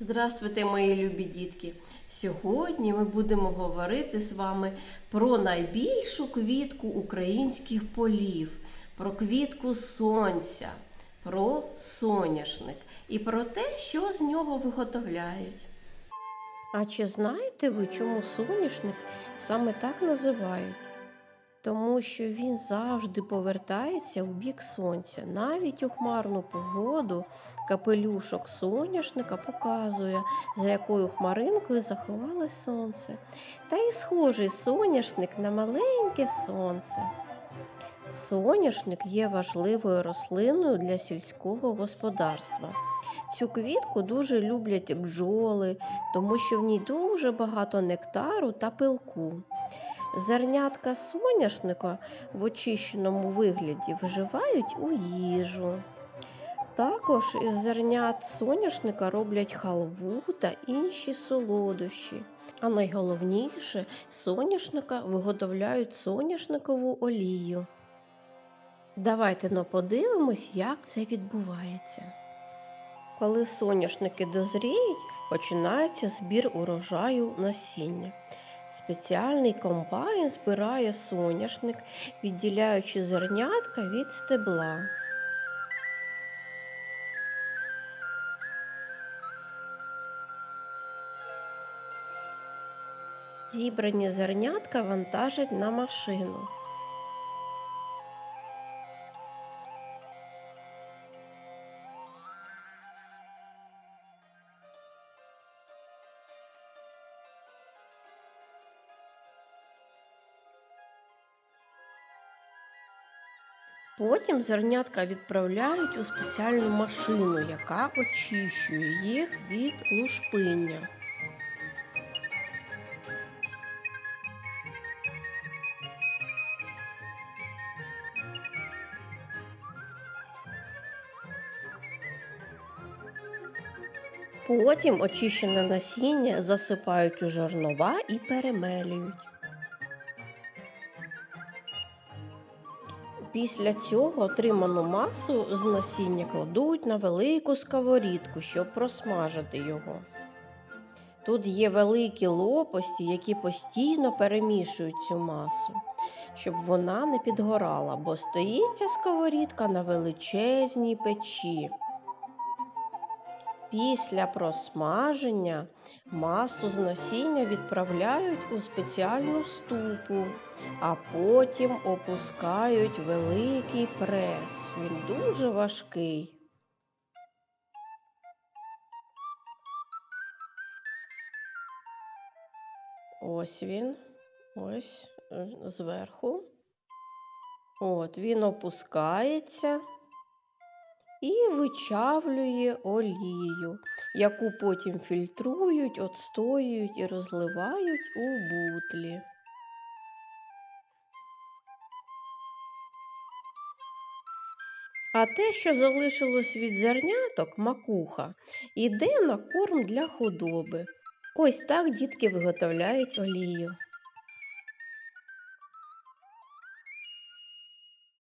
Здравствуйте, мої любі дітки! Сьогодні ми будемо говорити з вами про найбільшу квітку українських полів, про квітку сонця, про соняшник і про те, що з нього виготовляють. А чи знаєте ви, чому соняшник саме так називають? Тому що він завжди повертається у бік сонця. Навіть у хмарну погоду капелюшок соняшника показує, за якою хмаринкою заховалось сонце. Та й схожий соняшник на маленьке сонце. Соняшник є важливою рослиною для сільського господарства. Цю квітку дуже люблять бджоли, тому що в ній дуже багато нектару та пилку. Зернятка соняшника в очищеному вигляді вживають у їжу. Також із зернят соняшника роблять халву та інші солодощі. А найголовніше, соняшника виготовляють соняшникову олію. Давайте но подивимось, як це відбувається. Коли соняшники дозріють, починається збір урожаю насіння. Спеціальний комбайн збирає соняшник, відділяючи зернятка від стебла. Зібрані зернятка вантажать на машину. Потім зернятка відправляють у спеціальну машину, яка очищує їх від лушпиння. Потім очищене насіння засипають у жернова і перемелюють. Після цього отриману масу з насіння кладуть на велику сковорідку, щоб просмажити його. Тут є великі лопасті, які постійно перемішують цю масу, щоб вона не підгорала, бо стоїть ця сковорідка на величезній печі. Після просмаження масу з насіння відправляють у спеціальну ступу, а потім опускають великий прес. Він дуже важкий. Ось він, ось е, зверху. От він опускається і вичавлює олію, яку потім фільтрують, отстоюють і розливають у бутлі. А те, що залишилось від зерняток, макуха, іде на корм для худоби. Ось так дітки виготовляють олію.